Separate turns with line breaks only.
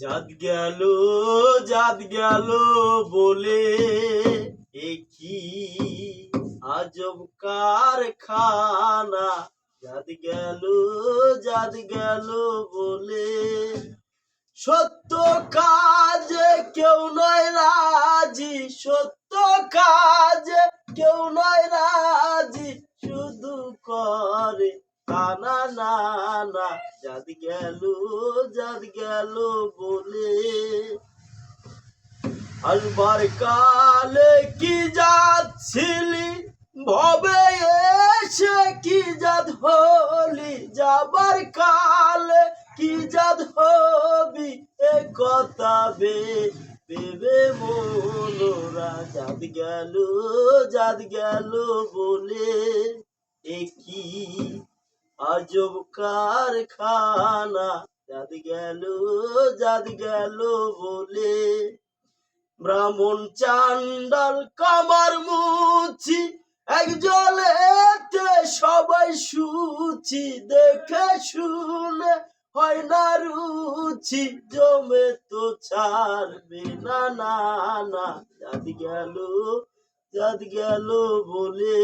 জাত গেল জাত গেল বলে। এ কি আজব কারখানা? জাত গেল জাত গেল বলে। সত্য কাজে কেউ নয় রাজি, সত্য কাজে করে কানা, না না জাত গেল জাত গেল বলে। আসবার কালে কি যাচ্ছিলি, ভবে এসে কি জাত হলি? যাবার কালে কি জাত হবি, এ কথা বে ভেবে মনোরা জাত গেল জাত গেল বলে। এ কি আজব কারখানা জাত গেল জাত গেল বলে। ব্রাহ্মণ চান্ডাল কামার মুছি এক জলেতে সবাই সুচি দেখে শুনে হয় না রুচি, জমে তো ছাড়বে না না না। জাত গেল জাত গেল বলে।